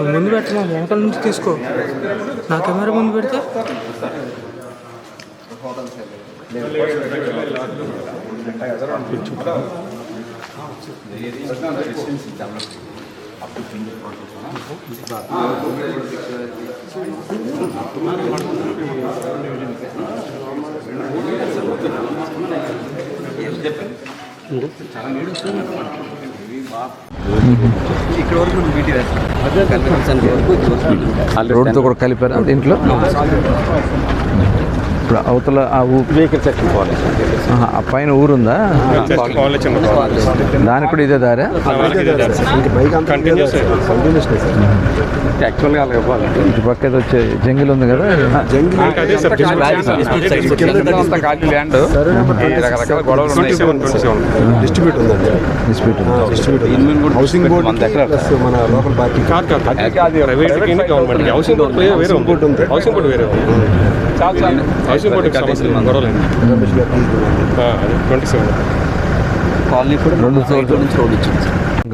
నువ్వు ముందు పెట్టలే వెనకాల నుంచి తీసుకో. నా కెమెరా ముందు పెడితే? ఇక్కడ వరకు మనం రోడ్డుతో కూడా కలిపారా? దీంట్లో ఇప్పుడు అవతల ఆ వెహికల్ సెక్షన్ కాలేజ్ ఆ పైన ఊరుందా? దానికి కూడా ఇదే దారా? యాక్చువల్గా అలాగే పోవాలి ఇటు పక్క ఏదో వచ్చే జంగిల్ ఉంది కదా? ల్యాండ్ రకరకాల గొడవలు ఉన్నాయి. డిస్ట్రిబ్యూట్ ఉందండి. డిస్ప్యూట్ డిస్ట్రిబ్యూట్ హౌసింగ్ బోర్డ్ మన దగ్గర ప్లస్ మన local party private government housing board వేరే ఉంది. హౌసింగ్ బోర్డు వేరే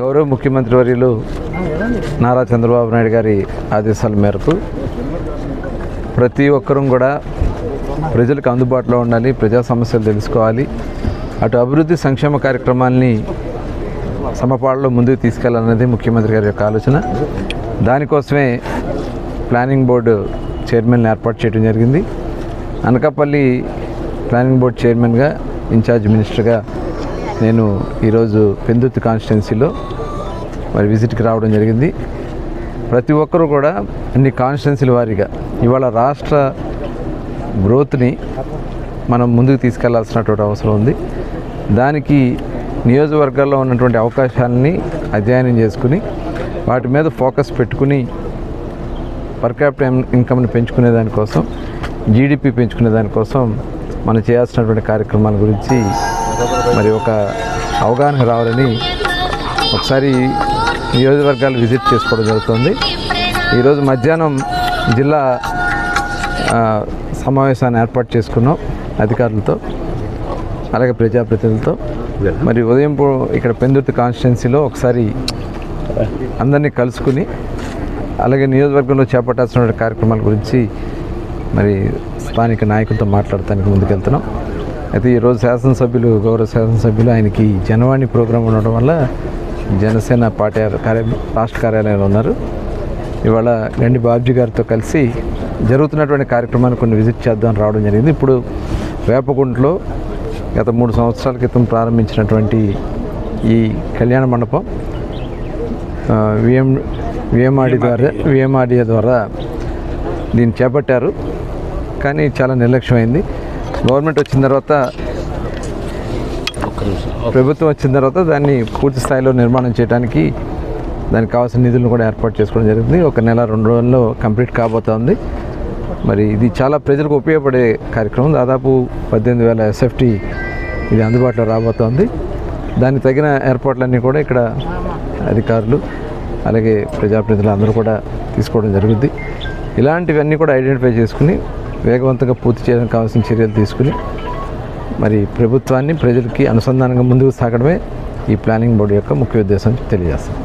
గౌరవ ముఖ్యమంత్రి వర్యులు నారా చంద్రబాబు నాయుడు గారి ఆదేశాల మేరకు ప్రతి ఒక్కరూ కూడా ప్రజలకు అందుబాటులో ఉండాలి ప్రజా సమస్యలు తెలుసుకోవాలి. అటు అభివృద్ధి సంక్షేమ కార్యక్రమాల్ని సమపాళ్ళలో ముందుకు తీసుకెళ్ళాలనేది ముఖ్యమంత్రి గారి యొక్క ఆలోచన. దానికోసమే ప్లానింగ్ బోర్డు చైర్మన్ ఏర్పాటు చేయడం జరిగింది. అనకాపల్లి ప్లానింగ్ బోర్డ్ చైర్మన్గా ఇన్ఛార్జ్ మినిస్టర్గా నేను ఈరోజు పెందుర్తి కాన్స్టిట్యున్సీలో మరి విజిట్కి రావడం జరిగింది. ప్రతి ఒక్కరూ కూడా అన్ని కాన్స్టిట్యున్సీల వారీగా ఇవాళ రాష్ట్ర గ్రోత్ని మనం ముందుకు తీసుకెళ్ళాల్సినటువంటి అవసరం ఉంది. దానికి నియోజకవర్గాల్లో ఉన్నటువంటి అవకాశాలని అధ్యయనం చేసుకుని వాటి మీద ఫోకస్ పెట్టుకుని పర్ క్యాపిటల్ ఇన్కమ్ని పెంచుకునే దానికోసం జీడిపి పెంచుకునే దానికోసం మనం చేయాల్సినటువంటి కార్యక్రమాల గురించి మరి ఒక అవగాహన రావాలని ఒకసారి నియోజకవర్గాలు విజిట్ చేసుకోవడం జరుగుతుంది. ఈరోజు మధ్యాహ్నం జిల్లా సమావేశాన్ని ఏర్పాటు చేసుకున్నాం అధికారులతో అలాగే ప్రజాప్రతినిధులతో. మరి ఉదయం ఇక్కడ పెందుర్తి కాన్స్టిట్యున్సీలో ఒకసారి అందరినీ కలుసుకుని అలాగే నియోజకవర్గంలో చేపట్టాల్సిన కార్యక్రమాల గురించి మరి స్థానిక నాయకులతో మాట్లాడటానికి ముందుకెళ్తున్నాం. అయితే ఈరోజు శాసనసభ్యులు గౌరవ శాసనసభ్యులు ఆయనకి జనవాణి ప్రోగ్రాం ఉండడం వల్ల జనసేన పార్టీ కార్య రాష్ట్ర కార్యాలయంలో ఉన్నారు. ఇవాళ గండి బాబ్జీ గారితో కలిసి జరుగుతున్నటువంటి కార్యక్రమాన్ని కొన్ని విజిట్ చేద్దాం రావడం జరిగింది. ఇప్పుడు వేపగుంట్లో గత మూడు సంవత్సరాల క్రితం ప్రారంభించినటువంటి ఈ కళ్యాణ మండపం విఎం విఎంఆర్డి ద్వారా విఎంఆర్డిఏ ద్వారా దీన్ని చేపట్టారు. కానీ చాలా నిర్లక్ష్యమైంది. గవర్నమెంట్ వచ్చిన తర్వాత ప్రభుత్వం వచ్చిన తర్వాత దాన్ని పూర్తి స్థాయిలో నిర్మాణం చేయడానికి దానికి కావాల్సిన నిధులను కూడా ఏర్పాటు చేసుకోవడం జరిగింది. ఒక నెల రెండు రోజుల్లో కంప్లీట్ కాబోతోంది. మరి ఇది చాలా ప్రజలకు ఉపయోగపడే కార్యక్రమం. దాదాపు పద్దెనిమిది వేల ఎస్ఎఫ్టీ ఇది అందుబాటులో రాబోతోంది. దానికి తగిన ఏర్పాట్లన్నీ కూడా ఇక్కడ అధికారులు అలాగే ప్రజాప్రతినిధులు అందరూ కూడా తీసుకోవడం జరుగుద్ది. ఇలాంటివన్నీ కూడా ఐడెంటిఫై చేసుకుని వేగవంతంగా పూర్తి చేయడానికి కావాల్సిన చర్యలు తీసుకుని మరి ప్రభుత్వాన్ని ప్రజలకి అనుసంధానంగా ముందుకు సాగడమే ఈ ప్లానింగ్ బోర్డు యొక్క ముఖ్య ఉద్దేశం తెలియజేస్తాం.